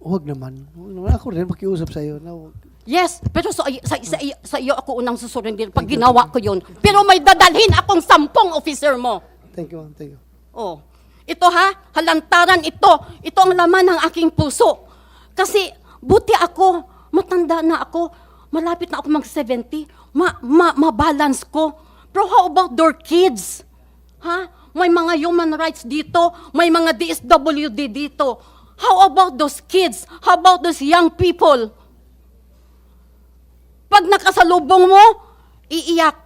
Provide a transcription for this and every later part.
Huwag naman. Huwag naman. Ako rin makiusap sa iyo. Na, huwag. Yes, pero sa, sa, sa, sa iyo ako unang susundin pag ginawa ko yun. Pero may dadalhin akong sampung officer mo. Thank you, ma'am. Thank you. Oh. Ito ha, halantaran ito. Ito ang laman ng aking puso. Kasi buti ako, matanda na ako, malapit na ako mag-70, ma, ma, ma-balance ko. Pero how about their kids? Ha? May mga human rights dito, may mga DSWD dito. How about those kids? How about those young people? Pag nakasalubong mo, iiyak.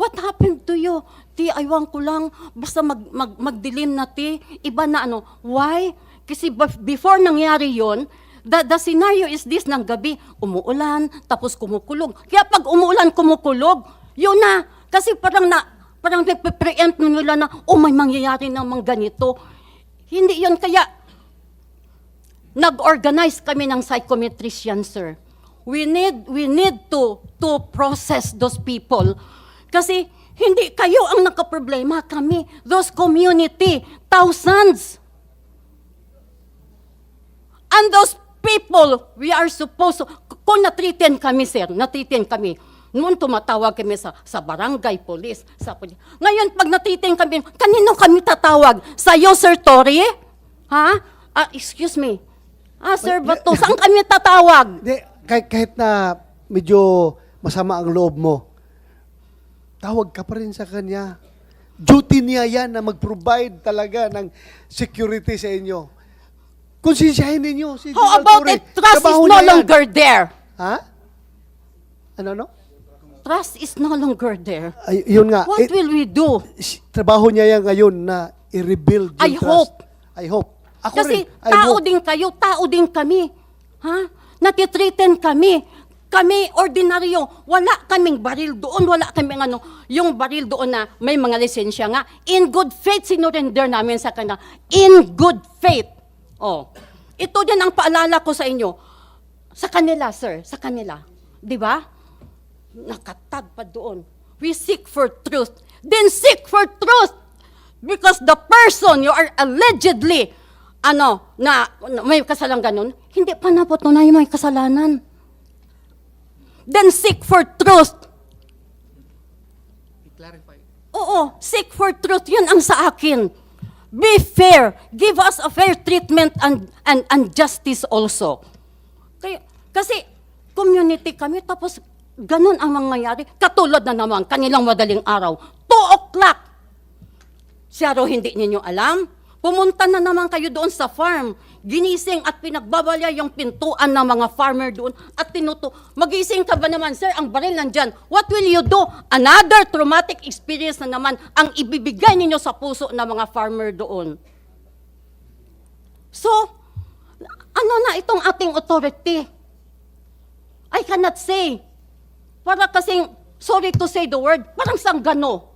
What happened to you? Ti, aywan ko lang, basta mag, mag, magdilim na ti. Iba na ano. Why? Kasi bef- before nangyari yon, the, the scenario is this ng gabi, umuulan, tapos kumukulog. Kaya pag umuulan, kumukulog, yun na. Kasi parang na, parang nagpe-preempt nila na, oh, may mangyayari namang ganito. Hindi yun. Kaya, nag-organize kami ng psychometrician, sir. We need we need to to process those people. Kasi hindi kayo ang nakaproblema, kami, those community, thousands. And those people, we are supposed to, kung natriten kami, sir, natriten kami, noon tumatawag kami sa, sa barangay, police, sa poli- Ngayon, pag natriten kami, kanino kami tatawag? Sa iyo, Sir Tori? Ha? Ah, excuse me. Ah, Sir Bato, saan kami tatawag? Hindi, kahit, kahit na medyo masama ang loob mo, tawag ka pa rin sa kanya. Duty niya yan na mag-provide talaga ng security sa inyo. Konsensyahin ninyo si How General about Torre. if trust is Trabaho no niya yan. longer there? Ha? Ano, no? Trust is no longer there. Ay, yun nga. What Eh, will we do? trabaho niya yan ngayon na i-rebuild yung I trust. hope. I hope. Ako Kasi rin. I tao hope. din kayo, tao din kami. Ha? Natitriten kami. Kami, ordinaryo, wala kaming baril doon, wala kaming ano, yung baril doon na may mga lisensya nga. In good faith, sinurrender namin sa kanila. In good faith. Oh. Ito din ang paalala ko sa inyo. Sa kanila, sir, sa kanila. Di ba? Nakatag pa doon. We seek for truth. Then seek for truth. Because the person you are allegedly, ano, na, na may kasalanan ganun, hindi pa napatunay may kasalanan. Then seek for truth. Oo, seek for truth. Yun ang sa akin. Be fair. Give us a fair treatment and, and, and justice also. Kaya, kasi community kami, tapos ganun ang mangyayari. Katulad na naman, kanilang madaling araw, 2 o'clock. Siya raw hindi ninyo alam. Pumunta na naman kayo doon sa farm. Ginising at pinagbabalya yung pintuan ng mga farmer doon at tinuto. Magising ka ba naman, sir, ang baril nandyan. What will you do? Another traumatic experience na naman ang ibibigay ninyo sa puso ng mga farmer doon. So, ano na itong ating authority? I cannot say. Para kasing, sorry to say the word, parang sanggano.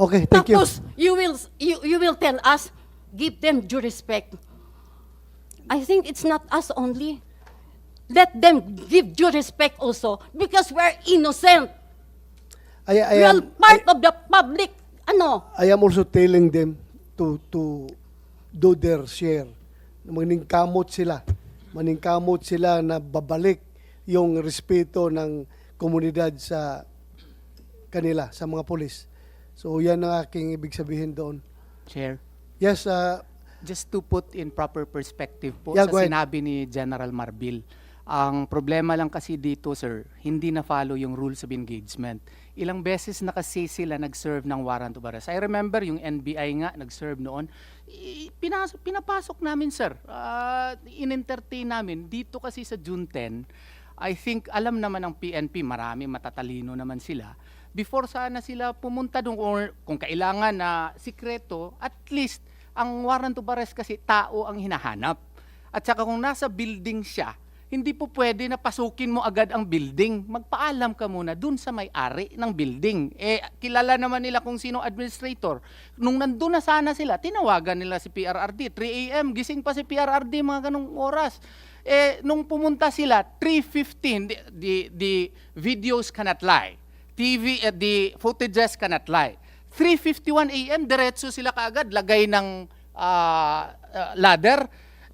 Okay, thank you. Tapos, you will, you, you will tell us, give them due respect. I think it's not us only. Let them give due respect also because we're innocent. I, I We are part of the public, ano, I am also telling them to to do their share. Maningkamot sila. Maningkamot sila na babalik yung respeto ng komunidad sa kanila, sa mga polis. So yan ang aking ibig sabihin doon. Chair, Yes, uh, just to put in proper perspective po Yeah, sa sinabi ni General Marbil, ang problema lang kasi dito, sir, hindi na follow yung rules of engagement. Ilang beses na kasi sila nag-serve ng warrant of arrest. I remember yung NBI nga nag-serve noon. I- Pinas- pinapasok namin, sir. Uh, in-entertain namin. Dito kasi sa June 10, I think alam naman ng PNP, marami matatalino naman sila. Before sana sila pumunta doon or kung kailangan na sikreto, at least ang warrant of arrest kasi tao ang hinahanap. At saka kung nasa building siya, hindi po pwede na pasukin mo agad ang building. Magpaalam ka muna dun sa may-ari ng building. Eh, kilala naman nila kung sino administrator. Nung nandun na sana sila, tinawagan nila si PRRD. 3 a.m., gising pa si PRRD mga ganong oras. Eh, nung pumunta sila, 3.15, the, the, the videos cannot lie. TV, eh, the footages cannot lie. 3.51 a.m., diretso sila kaagad, lagay ng ah, ladder,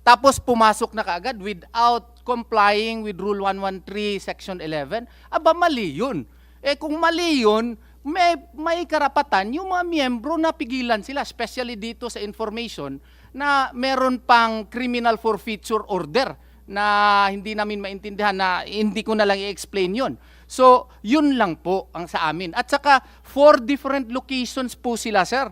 tapos pumasok na kaagad without complying with Rule 113, Section 11, aba mali yun. Eh kung mali yun, may, may karapatan yung mga miyembro na pigilan sila, especially dito sa information, na meron pang criminal forfeiture order na hindi namin maintindihan na hindi ko na lang i-explain yun. So, yun lang po ang sa amin. At saka, four different locations po sila, sir.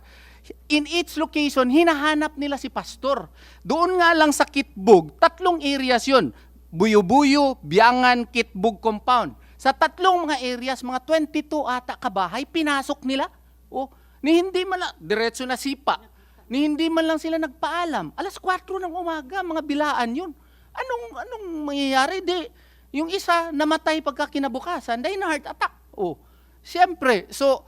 In each location, hinahanap nila si pastor. Doon nga lang sa Kitbug, tatlong areas yun. Buyo-buyo, Biangan, Kitbug Compound. Sa tatlong mga areas, mga 22 ata kabahay, pinasok nila. Oh, ni hindi man lang, diretso na sipa. Ni hindi man lang sila nagpaalam. Alas 4 ng umaga, mga bilaan yun. Anong, anong mangyayari? Di, yung isa namatay pagka kinabukasan dahil na heart attack. Oh, siyempre, so,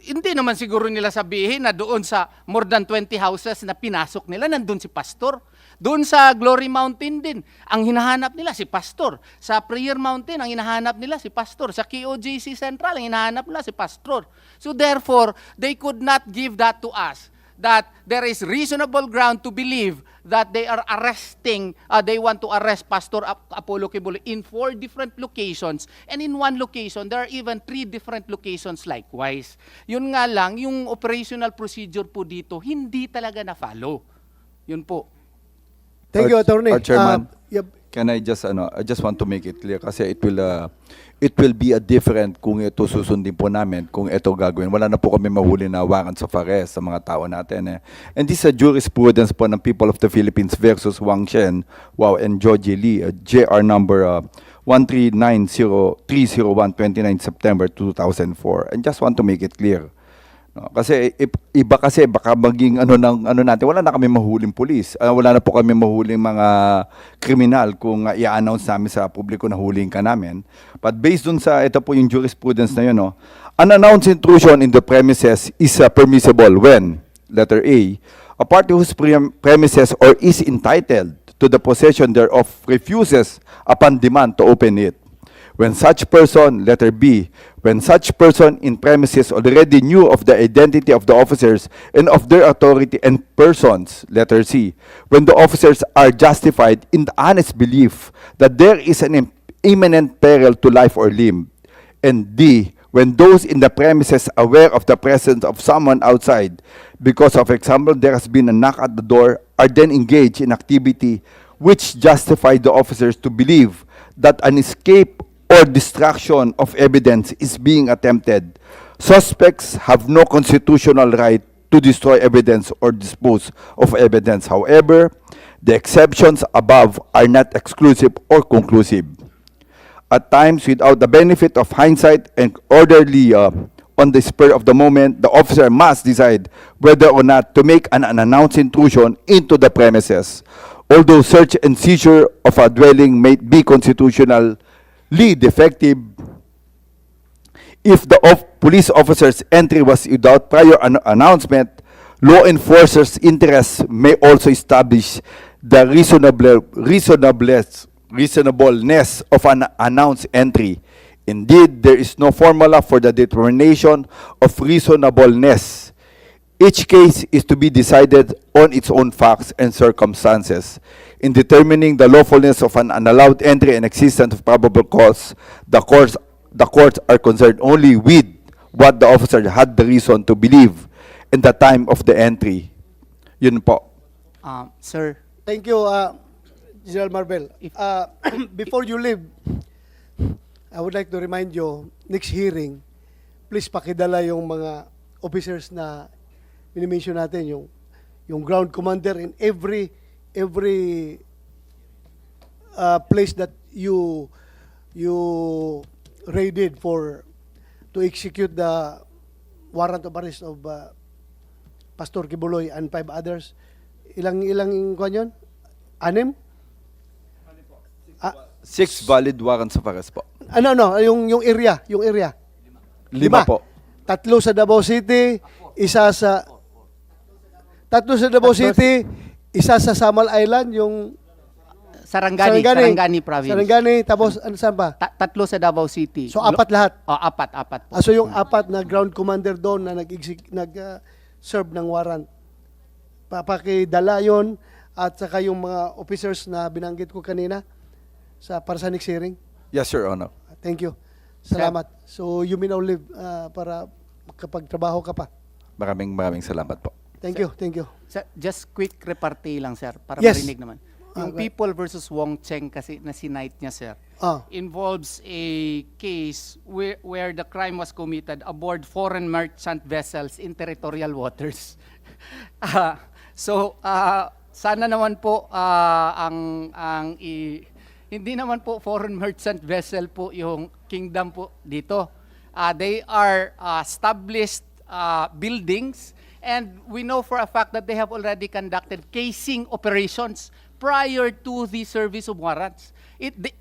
hindi naman siguro nila sabihin na doon sa more than 20 houses na pinasok nila, nandun si pastor. Doon sa Glory Mountain din, ang hinahanap nila si pastor. Sa Prayer Mountain, ang hinahanap nila si pastor. Sa KOJC Central, ang hinahanap nila si pastor. So therefore, they could not give that to us that there is reasonable ground to believe that they are arresting, uh, they want to arrest Pastor Ap- Apollo Kibuloy in four different locations. And in one location, there are even three different locations likewise. Yun nga lang, yung operational procedure po dito, hindi talaga na-follow. Yun po. Thank you, Our- Attorney. our chairman. Uh, yep. Can I just ano, I just want to make it clear kasi it will uh, it will be a different kung ito susundin po namin kung ito gagawin. Wala na po kami mahuli na warrant sa arrest sa mga tao natin eh. And this is a jurisprudence po ng People of the Philippines versus Wang Shen, Wow and Georgie Lee, uh, JR number uh, 1390301 29 September 2004. And just want to make it clear. No, kasi iba kasi baka maging ano ng ano natin wala na kami mahuling pulis. Ah, wala na po kami mahuling mga kriminal kung uh, i-announce namin sa publiko na huling ka namin. But based dun sa ito po yung jurisprudence na yun, no, unannounced intrusion in the premises is uh, permissible when letter A, a party whose prem- premises or is entitled to the possession thereof refuses upon demand to open it. When such person, letter B, when such person in premises already knew of the identity of the officers and of their authority and persons, letter C, when the officers are justified in the honest belief that there is an imminent peril to life or limb, and D, when those in the premises aware of the presence of someone outside, because of example, there has been a knock at the door, are then engaged in activity which justify the officers to believe that an escape or destruction of evidence is being attempted. Suspects have no constitutional right to destroy evidence or dispose of evidence. However, the exceptions above are not exclusive or conclusive at times without the benefit of hindsight and orderly uh, on the spur of the moment, the officer must decide whether or not to make an unannounced intrusion into the premises. Although search and seizure of a dwelling may be constitutionally defective, if the of police officer's entry was without prior an- announcement, law enforcers' interests may also establish the reasonable reasonableness reasonableness of an announced entry. Indeed, there is no formula for the determination of reasonableness. Each case is to be decided on its own facts and circumstances. In determining the lawfulness of an unallowed entry and existence of probable cause, the courts, the courts are concerned only with what the officer had the reason to believe in the time of the entry. Yun po. Um, sir, Thank you, uh, General Marvel. If- Uh, before you leave, I would like to remind you, next hearing, please pakidala yung mga officers na minimension natin, yung, yung ground commander in every every uh, place that you you raided for to execute the warrant of arrest of uh, Pastor Kibuloy and five others. Ilang ilang kwan yun? Anim? Ah, Six valid warrants of arrest po. ano no, yung yung area, yung area. Lima po. Tatlo sa Davao City, isa sa Tatlo sa Davao City, isa sa Samal Island, yung Sarangani, Sarangani, province. Sarangani, tapos ano saan pa? Ta- tatlo sa Davao City. So apat lahat. Oh, apat, apat po. Ah, so yung apat na ground commander doon na nag nag uh, serve ng warrant. papakidala yon at saka yung mga officers na binanggit ko kanina sa para sa next hearing. Yes, Your Honor. Thank you. Salamat. So you may now leave ah, para makapagtrabaho ka pa. Maraming maraming salamat po. Thank you, thank you. Sir, just quick repartee lang, sir, para Yes. marinig naman. Ah, Yung ahead. People versus Wong Cheng kasi na sinight niya, sir, Ah, involves a case where, where the crime was committed aboard foreign merchant vessels in territorial waters. Ah, so, ah, sana naman po ah, ang ang i, hindi naman po foreign merchant vessel po yung kingdom po dito. Ah, they are ah, established ah, buildings and we know for a fact that they have already conducted casing operations prior to the service of warrants. It, the-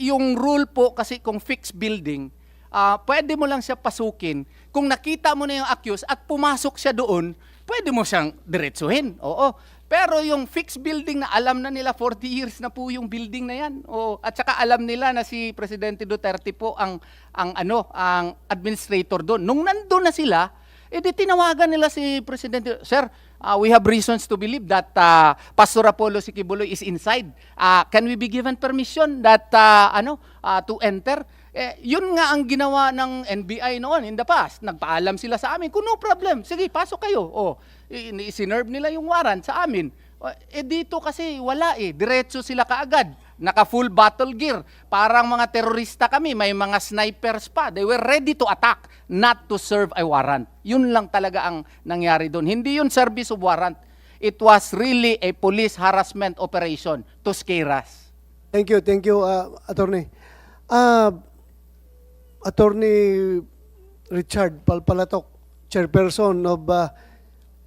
yung rule po kasi kung fixed building, ah pwede mo lang siya pasukin. Kung nakita mo na yung accused at pumasok siya doon, pwede mo siyang diretsuhin. Oo. Pero yung fixed building na alam na nila 40 years na po yung building na yan. Oo. At saka alam nila na si Presidente Duterte po ang ang ano, ang administrator doon. Nung nandun na sila, eh di tinawagan nila si Presidente, Sir, uh, we have reasons to believe that uh, Pastor Apollo Sikibuloy is inside. Uh, can we be given permission that uh, ano uh, to enter? Eh, yun nga ang ginawa ng NBI noon in the past. Nagpaalam sila sa amin, kung no problem, sige, pasok kayo. O, i- sinerve nila yung warrant sa amin. O, Eh dito kasi wala eh, diretso sila kaagad. Naka full battle gear. Parang mga terorista kami, may mga snipers pa. They were ready to attack, not to serve a warrant. Yun lang talaga ang nangyari doon. Hindi yun service of warrant. It was really a police harassment operation to scare us. thank you, thank you, ah, attorney. Ah, attorney Richard Palpalatok, chairperson of ah,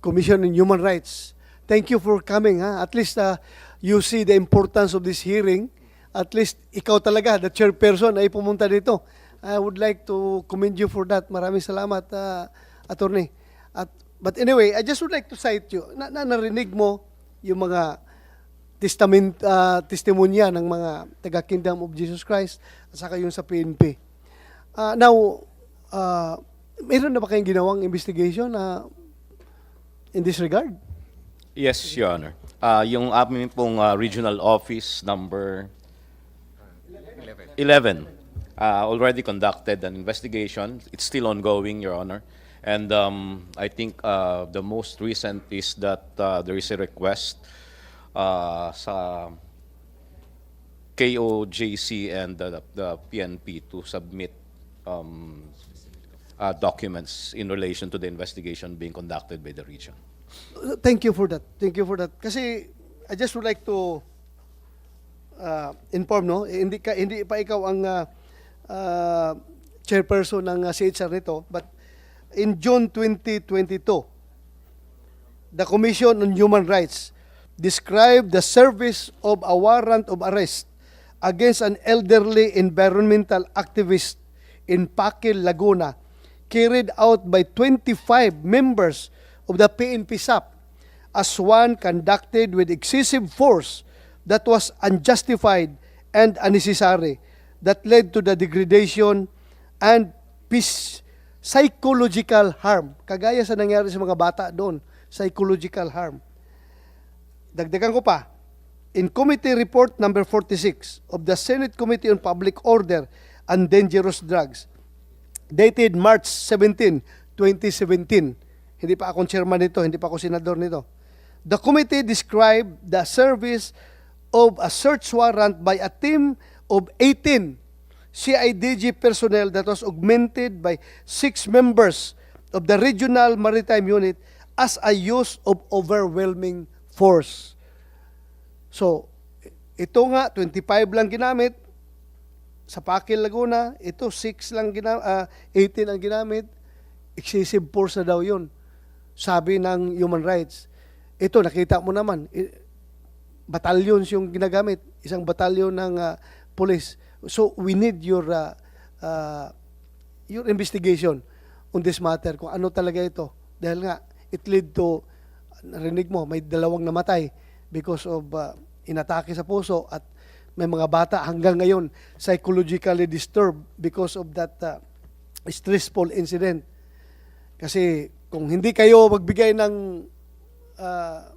Commission on Human Rights. Thank you for coming. Ha? At least ah, you see the importance of this hearing. At least ikaw talaga, the chairperson, ay pumunta dito. I would like to commend you for that. Maraming salamat, ah, attorney. At, but anyway, I just would like to cite you. Na, na narinig mo yung mga testament ah, testimonya ng mga taga Kingdom of Jesus Christ at saka yung sa PNP. Ah, now, ah, meron na ba kayong ginawang investigation na in this regard? Yes, Your Honor. Ah, yung aming pong ah, regional office number 11 ah, already conducted an investigation. It's still ongoing, Your Honor. And um, I think ah, the most recent is that ah, there is a request ah, sa KOJC and the, the PNP to submit um, uh, documents in relation to the investigation being conducted by the region. Thank you for that. Thank you for that. Kasi I just would like to uh, inform no, hindi ka hindi pa ikaw ang uh, uh, chairperson ng uh, CHR nito, but in June 2022 the Commission on Human Rights described the service of a warrant of arrest against an elderly environmental activist in Pakil, Laguna, carried out by 25 members of the PNP SAP as one conducted with excessive force that was unjustified and unnecessary that led to the degradation and psychological harm. Kagaya sa nangyari sa mga bata doon, psychological harm. Dagdagan ko pa, in Committee Report number 46 of the Senate Committee on Public Order and Dangerous Drugs, dated March 17, 2017. Hindi pa akong chairman nito, hindi pa ako senador nito. The committee described the service of a search warrant by a team of 18 CIDG personnel that was augmented by six members of the Regional Maritime Unit as a use of overwhelming force. So, ito nga, 25 lang ginamit, sa Pakil Laguna, ito 6 lang ginamit, 18 ang ginamit, excessive force na daw yun. Sabi ng human rights. Ito, nakita mo naman, batalyon yung ginagamit, isang batalyon ng ah, police. So, we need your ah, ah, your investigation on this matter, kung ano talaga ito. Dahil nga, it lead to, narinig mo, may dalawang namatay because of ah, inatake sa puso at may mga bata hanggang ngayon psychologically disturbed because of that ah, stressful incident. Kasi kung hindi kayo magbigay ng ah,